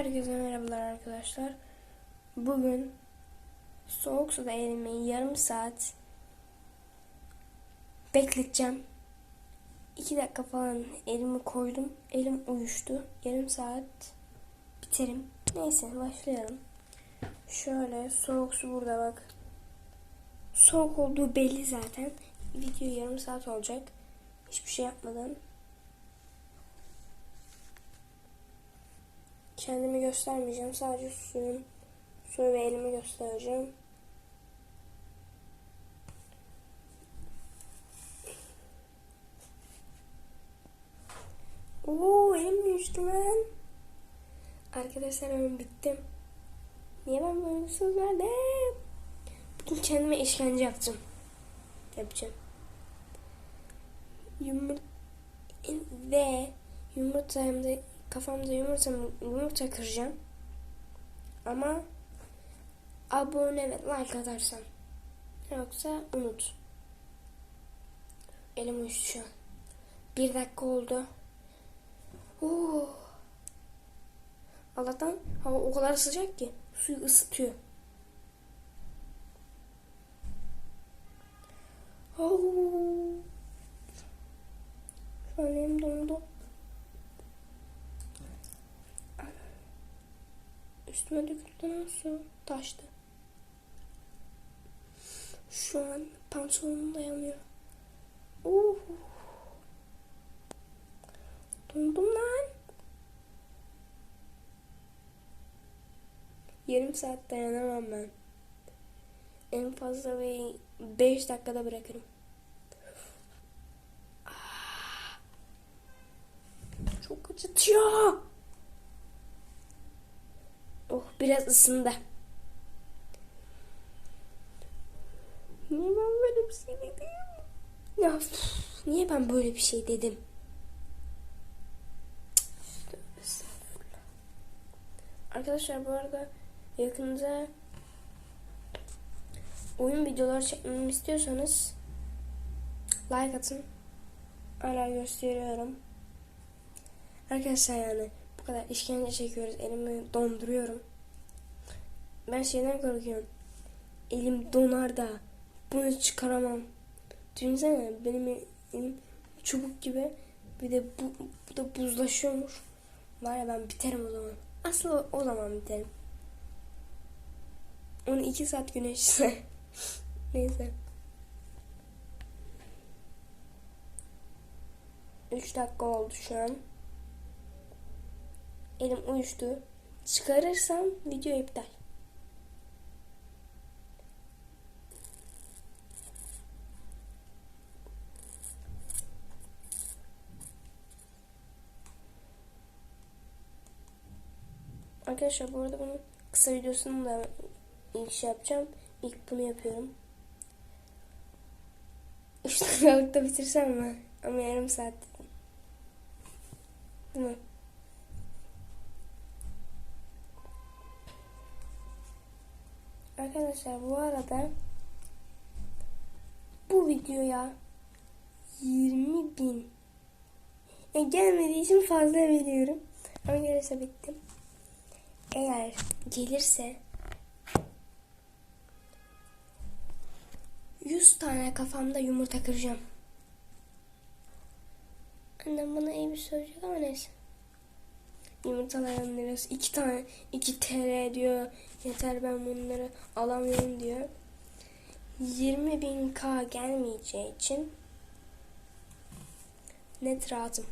Herkese merhabalar arkadaşlar. Bugün soğuk suda eğlenmeyi yarım saat bekleteceğim. 2 dakika falan elimi koydum. Elim uyuştu. Yarım saat biterim. Neyse başlayalım. Şöyle soğuk su burada bak. Soğuk olduğu belli zaten. Video yarım saat olacak. Hiçbir şey yapmadan Kendimi göstermeyeceğim. Sadece suyun suyu ve elimi göstereceğim. Oo elim düştü lan. Arkadaşlar ben bittim. Niye ben böyle bir söz verdim? Bugün kendime işkence yapacağım. Yapacağım. Yumurta ve yumurtamda kafamda yumurta, yumurta kıracağım. Ama abone ve like atarsan. Yoksa unut. Elim uyuştu şu an. Bir dakika oldu. Oo. Allah'tan hava o kadar sıcak ki suyu ısıtıyor. Oo. Şu an elim dondu. Üstüme döküldü su taştı. Şu an pantolonum dayanıyor. Uh. Dondum lan. Yarım saat dayanamam ben. En fazla bir 5 dakikada bırakırım. Ah. Çok acıtıyor. Biraz ısındı. Niye ben böyle bir şey dedim? Ya niye ben böyle bir şey dedim? Arkadaşlar bu arada yakında oyun videoları çekmemi istiyorsanız like atın. Hala gösteriyorum. Arkadaşlar yani bu kadar işkence çekiyoruz. Elimi donduruyorum. Ben şeyden korkuyorum. Elim donar da bunu çıkaramam. Düşünsene benim elim çubuk gibi. Bir de bu, bu da buzlaşıyormuş. Var ya ben biterim o zaman. Aslı o zaman biterim. 12 saat güneşse. Neyse. 3 dakika oldu şu an. Elim uyuştu. Çıkarırsam video iptal. Arkadaşlar bu arada bunun kısa videosunu da ilk şey yapacağım. İlk bunu yapıyorum. 3 dakikalıkta bitirsem mi? Ama yarım saat dedim. Değil? Arkadaşlar bu arada bu videoya 20 bin e, gelmediği için fazla veriyorum. Ama gelirse bittim. Eğer gelirse 100 tane kafamda yumurta kıracağım. Annem bana iyi bir söyleyecek ama neyse. Yumurtaların lirası 2 tane 2 TL diyor. Yeter ben bunları alamıyorum diyor. 20 bin K gelmeyeceği için net rahatım.